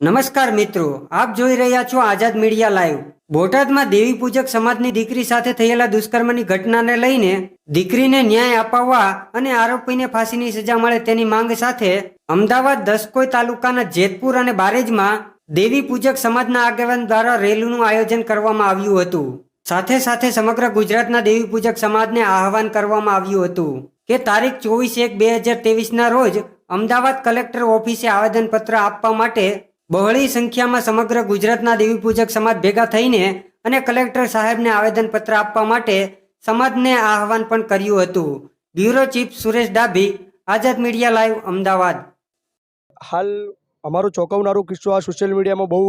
નમસ્કાર મિત્રો, આપ જોઈ રહ્યા છો આઝાદ મીડિયા લાઈવ. બોટાદમાં દેવી પૂજક સમાજની દીકરી સાથે થયેલા દુષ્કર્મની ઘટનાને લઈને દીકરીને ન્યાય અપાવવા અને આરોપીને ફાંસીની સજા મળે તેની માંગ સાથે અમદાવાદ દસકોઈ તાલુકાના જેતપુર અને બારેજમાં દેવી પૂજક સમાજના આગેવાન દ્વારા રેલીનું આયોજન કરવામાં આવ્યું હતું. સાથે સાથે સમગ્ર ગુજરાતના દેવી પૂજક સમાજને આહવાન કરવામાં આવ્યું હતું કે તારીખ ચોવીસ એક બે હજાર ના રોજ અમદાવાદ કલેક્ટર ઓફિસે આવેદનપત્ર આપવા માટે બહોળી સંખ્યામાં સમગ્ર ગુજરાતના દેવી પૂજક સમાજ ભેગા થઈને અને કલેક્ટર સાહેબને આવેદનપત્ર આપવા માટે સમાજને આહવાન પણ કર્યું હતું. Bureau chief Suresh Dabhi, Azad media live, Ahmedabad. હાલ અમારું ચોંકાવનારું કિસ્સો આ સોશિયલ મીડિયામાં બહુ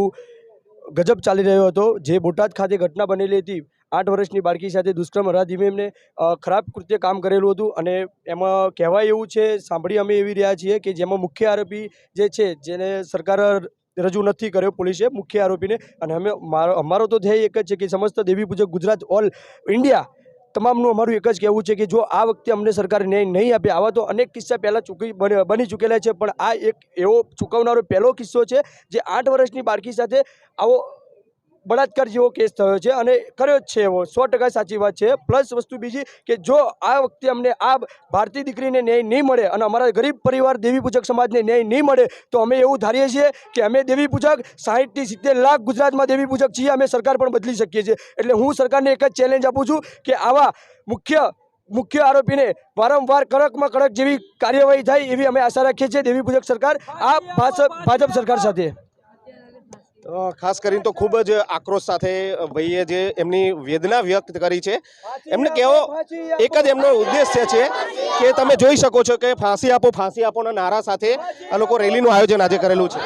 ગજબ ચાલી રહ્યો હતો. જે બોટાદ ખાતે ઘટના બનેલી હતી, આઠ વર્ષની બાળકી સાથે દુષ્કર્મ અરાધીમે ખરાબ કૃત્ય કામ કરેલું હતું અને એમાં કહેવાય એવું છે, સાંભળી અમે એવી રહ્યા છીએ કે જેમાં મુખ્ય આરોપી જે છે, જેને સરકાર રજૂ નથી કર્યો પોલીસે મુખ્ય આરોપીને. અને અમે, મારો, અમારો તો ધ્યેય એક જ છે કે સમસ્ત દેવી પૂજક ગુજરાત ઓલ ઇન્ડિયા તમામનું અમારું એક જ કહેવું છે કે જો આ વખતે અમને સરકારે ન્યાય નહીં આપે, આવા તો અનેક કિસ્સા પહેલાં ચૂકી બની ચૂકેલા છે. પણ આ એક એવો ચૂકવનારો પહેલો કિસ્સો છે જે આઠ વર્ષની બાળકી સાથે આવો બળાત્કાર જેવો કેસ થયો છે અને કર્યો જ છે એવો. સો સાચી વાત છે. પ્લસ વસ્તુ બીજી કે જો આ વખતે અમને આ ભારતીય દીકરીને ન્યાય નહીં મળે અને અમારા ગરીબ પરિવાર દેવી પૂજક સમાજને ન્યાય નહીં મળે, તો અમે એવું ધારીએ છીએ કે અમે દેવી પૂજક, સાહીઠથી સિત્તેર લાખ ગુજરાતમાં દેવી પૂજક છીએ, અમે સરકાર પણ બદલી શકીએ છીએ. એટલે હું સરકારને એક જ ચેલેન્જ આપું છું કે આવા મુખ્ય મુખ્ય આરોપીને વારંવાર કડકમાં કડક જેવી કાર્યવાહી થાય એવી અમે આશા રાખીએ છીએ દેવી પૂજક સરકાર, આ ભાજપ સરકાર સાથે. ખાસ કરીને તો ખૂબ જ આક્રોશ સાથે ભાઈએ જે એમની વેદના વ્યક્ત કરી છે એમને કહેવો એક જ એમનો ઉદ્દેશ્ય છે કે તમે જોઈ શકો છો કે ફાંસી આપો ફાંસી આપોના નારા સાથે આ લોકો રેલીનું આયોજન આજે કરેલું છે.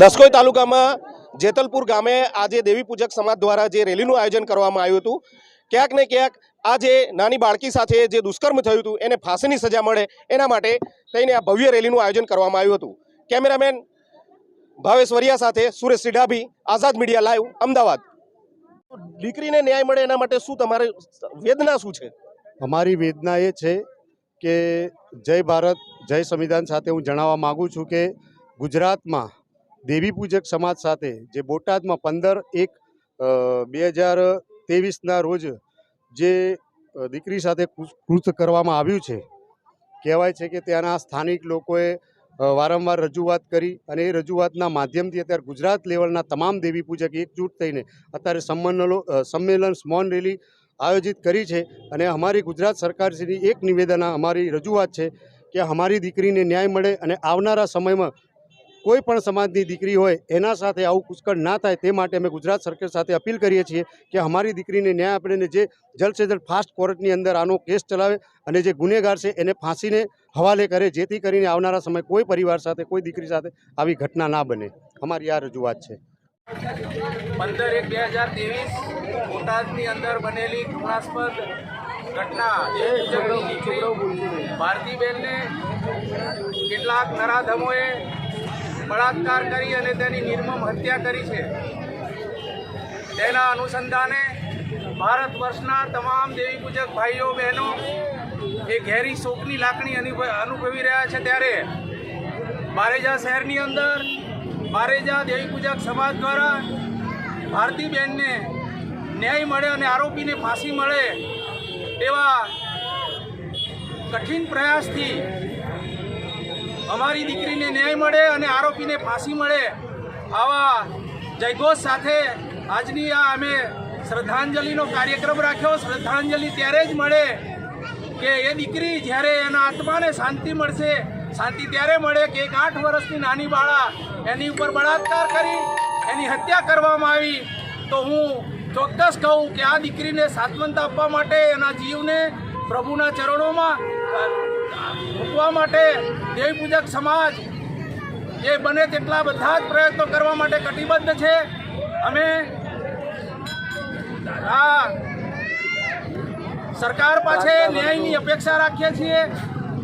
દસકોઈ તાલુકામાં જેતલપુર ગામે આજે દેવી પૂજક સમાજ દ્વારા જે રેલીનું આયોજન કરવામાં આવ્યું હતું, ક્યાંક ને ક્યાંક આ જે નાની બાળકી સાથે જે દુષ્કર્મ થયું હતું, એને ફાંસીની સજા મળે એના માટે થઈને આ ભવ્ય રેલીનું આયોજન કરવામાં આવ્યું હતું. કેમેરામેન ભાવેશ વરિયા સાથે સુરેશ સિઢાભી, આઝાદ મીડિયા લાઈવ, અમદાવાદ. દીકરીને ન્યાય મળે એના માટે શું તમારે વેદના શું છે? અમારી વેદના એ છે કે જય ભારત, જય સંવિધાન સાથે હું જણાવવા માગું છું કે ગુજરાતમાં દેવી પૂજક સમાજ સાથે, જે બોટાદમાં પંદર એક બે હજાર ત્રેવીસના રોજ જે દીકરી સાથે કૃત કરવામાં આવ્યું છે. કહેવાય છે કે ત્યાંના સ્થાનિક લોકોએ વારંવાર રજૂઆત કરી અને એ રજૂઆતના માધ્યમથી અત્યારે ગુજરાત લેવલના તમામ દેવી પૂજક એકજૂટ થઈને અત્યારે સંમેલનો સંમેલન સ્મોન રેલી આયોજિત કરી છે અને અમારી ગુજરાત સરકારશ્રીની એક નિવેદન, અમારી રજૂઆત છે કે અમારી દીકરીને ન્યાય મળે અને આવનારા સમયમાં કોઈ પણ સમાજની દીકરી હોય એના સાથે આવું પુષ્કળ ના થાય તે માટે અમે ગુજરાત સરકાર સાથે અપીલ કરીએ છીએ કે અમારી દીકરીને ન્યાય આપણે જે જલ્દ સે જલ્દ ફાસ્ટ કોર્ટની અંદર આનો કેસ ચલાવે અને જે ગુનેગાર છે એને ફાંસીને હવાલે કરે જેથી કરીને આવનારા સમય કોઈ પરિવાર સાથે કોઈ દીકરી સાથે આવી ઘટના ના બને. અમારી આ રજૂઆત છે. પંદર એક બે હજાર ત્રેવીસ બોટાદની અંદર બનેલી ઘૃણાસ્પદ ઘટના જે ભારતીબેનને કેટલાક નરાધમોએ બળાત્કાર કરી અને તેની નિર્મમ હત્યા કરી છે. તેના અનુસંધાને ભારત વર્ષના તમામ દેવી પૂજક ભાઈઓ, બહેનો એ ઘેરી શોકની લાગણી અનુભ- અનુભવી રહ્યા છે ત્યારે બારેજા શહેરની અંદર બારેજા દેવી પૂજક સમાજ દ્વારા ભારતીબેનને ન્યાય મળે અને આરોપીને ફાંસી મળે તેવા કઠિન પ્રયાસથી અમારી દીકરીને ન્યાય મળે અને આરોપીને ફાંસી મળે આવા જયઘોષ સાથે આજની આ અમે શ્રદ્ધાંજલિનો કાર્યક્રમ રાખ્યો. શ્રદ્ધાંજલિ ત્યારે જ મળે કે એ દીકરી જ્યારે એના આત્માને શાંતિ મળશે, શાંતિ ત્યારે મળે કે એક આઠ વર્ષની નાની બાળા એની ઉપર બળાત્કાર કરી, એની હત્યા કરવામાં આવી. તો હું ચોક્કસ કહું કે આ દીકરીને સાત્વંત આપવા માટે એના જીવને પ્રભુના ચરણોમાં મૂકવા માટે દેવપૂજક સમાજ એ બને તેટલા બધા જ પ્રયત્નો કરવા માટે કટિબદ્ધ છે. અમે આ સરકાર પાસે ન્યાયની અપેક્ષા રાખીએ છીએ.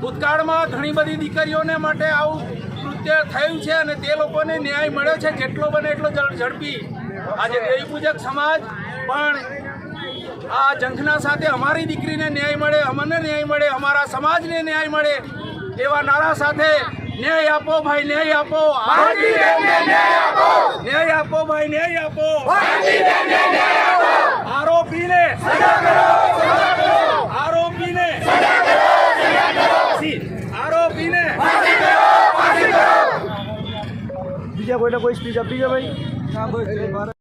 ભૂતકાળમાં ઘણી બધી દીકરીઓને માટે આવું કૃત્ય થયું છે અને તે લોકોને ન્યાય મળ્યો છે. જેટલો બને એટલો ઝડ- ઝડપી આજે દેવી પૂજક સમાજ પણ આ ઝંખના સાથે અમારી દીકરીને ન્યાય મળે અમને ન્યાય મળે અમારા સમાજને ન્યાય મળે એવા નારા સાથે ન્યાય આપો ભાઈ ન્યાય આપો. ન્યાય આપો. ભાઈ ન્યાય આપો. આરોપીને આરોપીને આરોપીને બીજા કોઈને કોઈ સ્પીચ આપી છે ભાઈ?